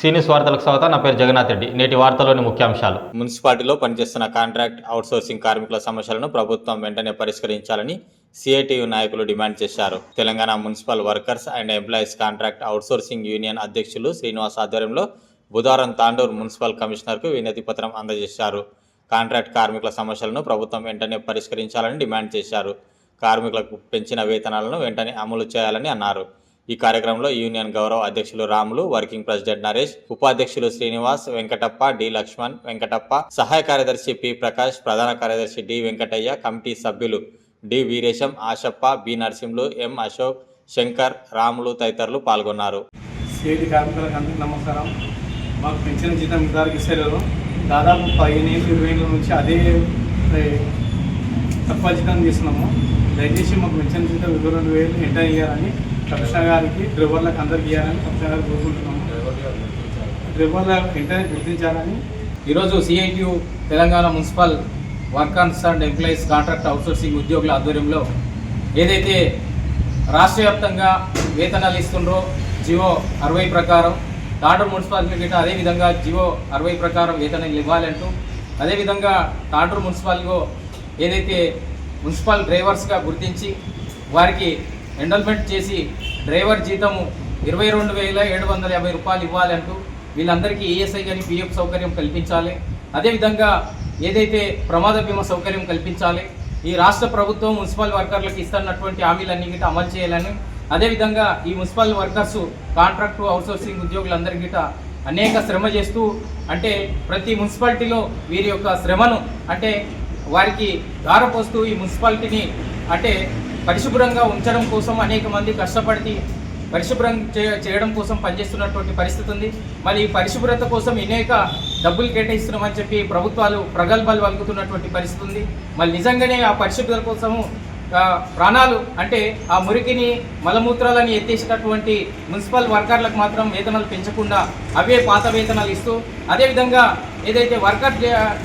సీనియస్ వార్తలకు స్వాగతం. నా పేరు జగన్నాథ్ రెడ్డి. నేటి వార్తలోని ముఖ్యాంశాలు. మున్సిపాలిటీలో పనిచేస్తున్న కాంట్రాక్ట్ అవుట్సోర్సింగ్ కార్మికుల సమస్యలను ప్రభుత్వం వెంటనే పరిష్కరించాలని సిఐటియు నాయకులు డిమాండ్ చేశారు. Telangana municipal workers and employees contract outsourcing union అధ్యక్షులు శ్రీనివాస్ ఆధ్వర్యంలో బుధవారం తాండూరు మున్సిపల్ కమిషనర్కు వినతి పత్రం అందజేశారు. కాంట్రాక్ట్ కార్మికుల సమస్యలను ప్రభుత్వం వెంటనే పరిష్కరించాలని డిమాండ్ చేశారు. కార్మికులకు పెంచిన వేతనాలను వెంటనే అమలు చేయాలని అన్నారు. ఈ కార్యక్రమంలో యూనియన్ గౌరవ అధ్యక్షులు రాములు వర్కింగ్ ప్రెసిడెంట్ నరేష్ ఉపాధ్యక్షులు శ్రీనివాస్ వెంకటప్ప డి లక్ష్మణ్ వెంకటప్ప సహాయ కార్యదర్శి పి ప్రకాష్ ప్రధాన కార్యదర్శి డి వెంకటయ్య కమిటీ సభ్యులు D Veeresham Ashappa B Narasimhulu M Ashok Shankar Ramulu తదితరులు పాల్గొన్నారు. సిఐటి కార్మికులకు అందరికీ నమస్కారం. మాకు పెన్షన్ జీతం ఇంతవరకు ఇస్తలేరు దాదాపు పదిహేను ఏళ్ళు ఇరవై ఏళ్ళ నుంచి అదే తక్కువ జీతం తీస్తున్నాము దయచేసి మాకు పెన్షన్ జీతం ఇరవై రెండు వేలు ఎంటర్ అయ్యారని కమిషనర్ గారికి డ్రైవర్లకు అందరికి ఇవ్వాలని కమిషనర్ గారు కోరుకుంటున్నాము. డ్రైవర్ల వెంటనే గుర్తించాలని. ఈరోజు CITU Telangana municipal workers and employees contract outsourcing ఉద్యోగుల ఆధ్వర్యంలో ఏదైతే రాష్ట్ర వ్యాప్తంగా వేతనాలు ఇస్తుండ్రో జివో అరవై ప్రకారం తాండూరు మున్సిపాలిటీ గిట్ట అదేవిధంగా జివో అరవై ప్రకారం వేతనాలు ఇవ్వాలంటూ అదేవిధంగా తాండూరు మున్సిపాలిటీలో ఏదైతే మున్సిపల్ డ్రైవర్స్గా గుర్తించి వారికి ఎండల్మెంట్ చేసి డ్రైవర్ జీతము ఇరవై రెండు వేల ఏడు వందల యాభై రూపాయలు ఇవ్వాలంటూ వీళ్ళందరికీ ఏఎస్ఐ కానీ పిఎఫ్ సౌకర్యం కల్పించాలి. అదేవిధంగా ఏదైతే ప్రమాద బీమా సౌకర్యం కల్పించాలి ఈ రాష్ట్ర ప్రభుత్వం మున్సిపల్ వర్కర్లకు ఇస్తున్నటువంటి హామీలన్నీ గిట్ట అమలు చేయాలని అదేవిధంగా ఈ మున్సిపల్ వర్కర్స్ కాంట్రాక్టు అవుట్సోర్సింగ్ ఉద్యోగులందరి గిట్ట అనేక శ్రమ చేస్తూ అంటే ప్రతి మున్సిపాలిటీలో వీరి యొక్క శ్రమను అంటే వారికి దారపోస్తూ ఈ మున్సిపాలిటీని అంటే పరిశుభ్రంగా ఉంచడం కోసం అనేక మంది కష్టపడి పరిశుభ్రం చేయడం కోసం పనిచేస్తున్నటువంటి పరిస్థితి ఉంది. మరి ఈ పరిశుభ్రత కోసం అనేక డబ్బులు కేటాయిస్తున్నామని చెప్పి ప్రభుత్వాలు ప్రగల్భాలు వలుకుతున్నటువంటి పరిస్థితి ఉంది. మరి నిజంగానే ఆ పరిశుభ్రత కోసము ప్రాణాలు అంటే ఆ మురికిని మలమూత్రాలని ఎత్తేసినటువంటి మున్సిపల్ వర్కర్లకు మాత్రం వేతనాలు పెంచకుండా అవే పాత వేతనాలు ఇస్తూ అదేవిధంగా ఏదైతే వర్కర్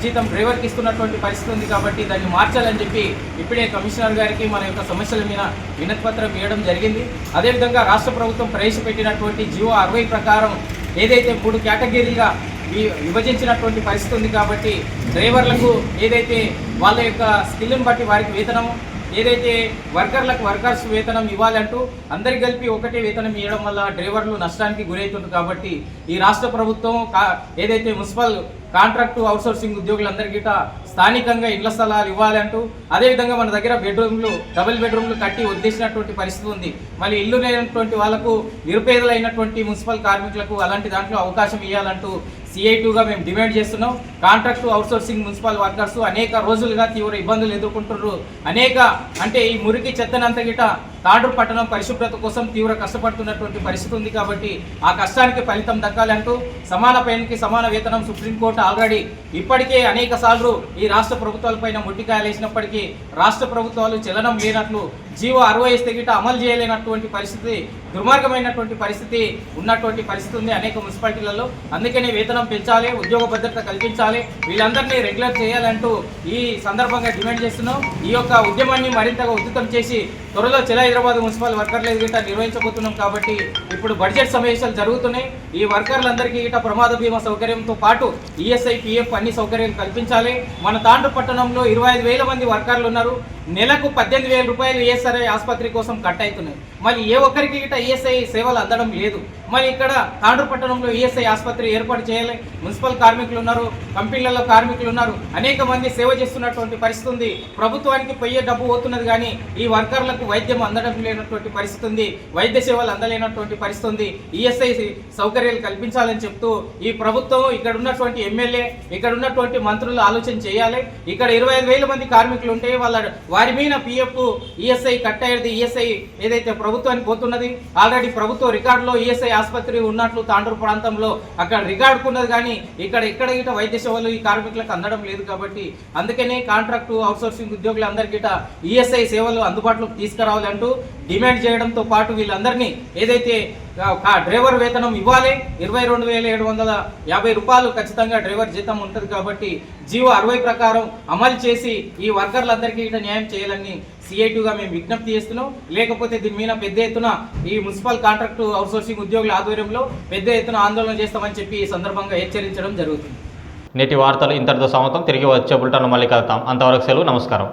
జీతం డ్రైవర్కి ఇస్తున్నటువంటి పరిస్థితి ఉంది కాబట్టి దాన్ని మార్చాలని చెప్పి ఇప్పుడే కమిషనర్ గారికి మన యొక్క సమస్యల మీద వినతిపత్రం ఇవ్వడం జరిగింది. అదేవిధంగా రాష్ట్ర ప్రభుత్వం ప్రవేశపెట్టినటువంటి జియో అరవై ప్రకారం ఏదైతే మూడు కేటగిరీలుగా వి- విభజించినటువంటి పరిస్థితి ఉంది కాబట్టి డ్రైవర్లకు ఏదైతే వాళ్ళ యొక్క స్కిల్ని బట్టి వారికి వేతనం ఏదైతే వర్కర్లకు వర్కర్స్ వేతనం ఇవ్వాలంటూ అందరికి కలిపి ఒకటే వేతనం ఇవ్వడం వల్ల డ్రైవర్లు నష్టానికి గురవుతుంది కాబట్టి ఈ రాష్ట్ర ప్రభుత్వం కా- ఏదైతే మున్సిపల్ కాంట్రాక్టు అవుట్సోర్సింగ్ ఉద్యోగులందరికీ గిట్ట స్థానికంగా ఇళ్ళ స్థలాలు ఇవ్వాలంటూ అదేవిధంగా మన దగ్గర బెడ్రూమ్లు డబుల్ బెడ్రూమ్లు కట్టి వదిలేసినటువంటి పరిస్థితి ఉంది. మళ్ళీ ఇల్లు లేనటువంటి వాళ్ళకు నిరుపేదలైనటువంటి మున్సిపల్ కార్మికులకు అలాంటి దాంట్లో అవకాశం ఇవ్వాలంటూ సిఐటుగా మేము డిమాండ్ చేస్తున్నాం. కాంట్రాక్టు అవుట్సోర్సింగ్ మున్సిపల్ వర్కర్స్ అనేక రోజులుగా తీవ్ర ఇబ్బందులు ఎదుర్కొంటున్నారు. అనేక అంటే ఈ మురికి చెత్తనంత గిట తాండ్రు పట్టణం పరిశుభ్రత కోసం తీవ్ర కష్టపడుతున్నటువంటి పరిస్థితి ఉంది కాబట్టి ఆ కష్టానికి ఫలితం దక్కాలంటూ సమాన పైనకి సమాన వేతనం సుప్రీంకోర్టు ఆల్రెడీ ఇప్పటికే అనేక సార్లు ఈ రాష్ట్ర ప్రభుత్వాలపైన మొట్టికాయలు వేసినప్పటికీ రాష్ట్ర ప్రభుత్వాలు చలనం లేనట్లు జీవో అరవై స్థగిట గిట అమలు చేయలేనటువంటి పరిస్థితి దుర్మార్గమైనటువంటి పరిస్థితి ఉన్నటువంటి పరిస్థితి ఉంది అనేక మున్సిపాలిటీలలో. అందుకనే వేతనం పెంచాలి ఉద్యోగ భద్రత కల్పించాలి. వీళ్ళందరినీ రెగ్యులర్ చేయాలంటూ ఈ సందర్భంగా డిమాండ్ చేస్తున్నాం. ఈ యొక్క ఉద్యమాన్ని మరింతగా ఉధృతం చేసి త్వరలో చెల హైదరాబాద్ మున్సిపల్ వర్కర్ల గిట నిర్వహించబోతున్నాం కాబట్టి ఇప్పుడు బడ్జెట్ సమావేశాలు జరుగుతున్నాయి. ఈ వర్కర్లందరికీ గిట ప్రమాద బీమా సౌకర్యంతో పాటు ఈఎస్ఐ పిఎఫ్ అన్ని సౌకర్యాలు కల్పించాలి. మన తాండ్రు పట్టణంలో ఇరవై ఐదు వేల మంది వర్కర్లు ఉన్నారు. నెలకు పద్దెనిమిది వేల రూపాయలు ఈఎస్ఐ ఆసుపత్రి కోసం కట్ అవుతున్నాయి. మరి ఏ ఒక్కరికి గిట ఈఎస్ఐ సేవలు అందడం లేదు. మరి ఇక్కడ తాండ్రు పట్టణంలో ఈఎస్ఐ ఆసుపత్రి ఏర్పాటు చేయాలి. మున్సిపల్ కార్మికులు ఉన్నారు కంపెనీలలో కార్మికులు ఉన్నారు. అనేక మంది సేవ చేస్తున్నటువంటి పరిస్థితి ఉంది. ప్రభుత్వానికి పోయే డబ్బు పోతున్నది కానీ ఈ వర్కర్లకు వైద్యం అందడం లేనటువంటి పరిస్థితి ఉంది. వైద్య సేవలు అందలేనటువంటి పరిస్థితి ఉంది. ఈఎస్ఐ సౌకర్యాలు కల్పించాలని చెప్తూ ఈ ప్రభుత్వం ఇక్కడ ఉన్నటువంటి ఎమ్మెల్యే ఇక్కడ ఉన్నటువంటి మంత్రులు ఆలోచన చేయాలి. ఇక్కడ ఇరవై ఐదు వేల మంది కార్మికులు ఉంటే వాళ్ళ వారి మీద పిఎఫ్ ఈఎస్ఐ కట్ అయ్యేది ఈఎస్ఐ ఏదైతే ప్రభుత్వానికి పోతున్నది ఆల్రెడీ ప్రభుత్వ రికార్డులో ఈఎస్ఐ ఆసుపత్రి ఉన్నట్లు తాండూరు ప్రాంతంలో అక్కడ రికార్డుకున్నది కానీ ఇక్కడ ఎక్కడ గిట వైద్య సేవలు ఈ కార్మికులకు అందడం లేదు కాబట్టి అందుకనే కాంట్రాక్టు అవుట్సోర్సింగ్ ఉద్యోగులందరికీ ఈఎస్ఐ సేవలు అందుబాటులోకి తీసుకురావాలంటూ డిమాండ్ చేయడంతో పాటు వీళ్ళందరినీ ఏదైతే ఆ, డ్రైవర్ వేతనం ఇవ్వాలి ఇరవై రెండు వేల ఏడు వందల యాభై రూపాయలు ఖచ్చితంగా డ్రైవర్ జీతం ఉంటుంది కాబట్టి జీవో అరవై ప్రకారం అమలు చేసి ఈ వర్కర్లందరికీ ఇట్లా న్యాయం చేయాలని సిఐటిగా మేము విజ్ఞప్తి చేస్తున్నాం. లేకపోతే దీని మీద పెద్ద ఎత్తున ఈ మున్సిపల్ కాంట్రాక్టు అవుట్సోర్సింగ్ ఉద్యోగుల ఆధ్వర్యంలో పెద్ద ఎత్తున ఆందోళన చేస్తామని చెప్పి ఈ సందర్భంగా హెచ్చరించడం జరుగుతుంది. నేటి వార్తలు ఇంతటితో సమతం తిరిగి వచ్చే బుల్టన్ మళ్ళీ కలుతాం అంతవరకు సెలవు. నమస్కారం.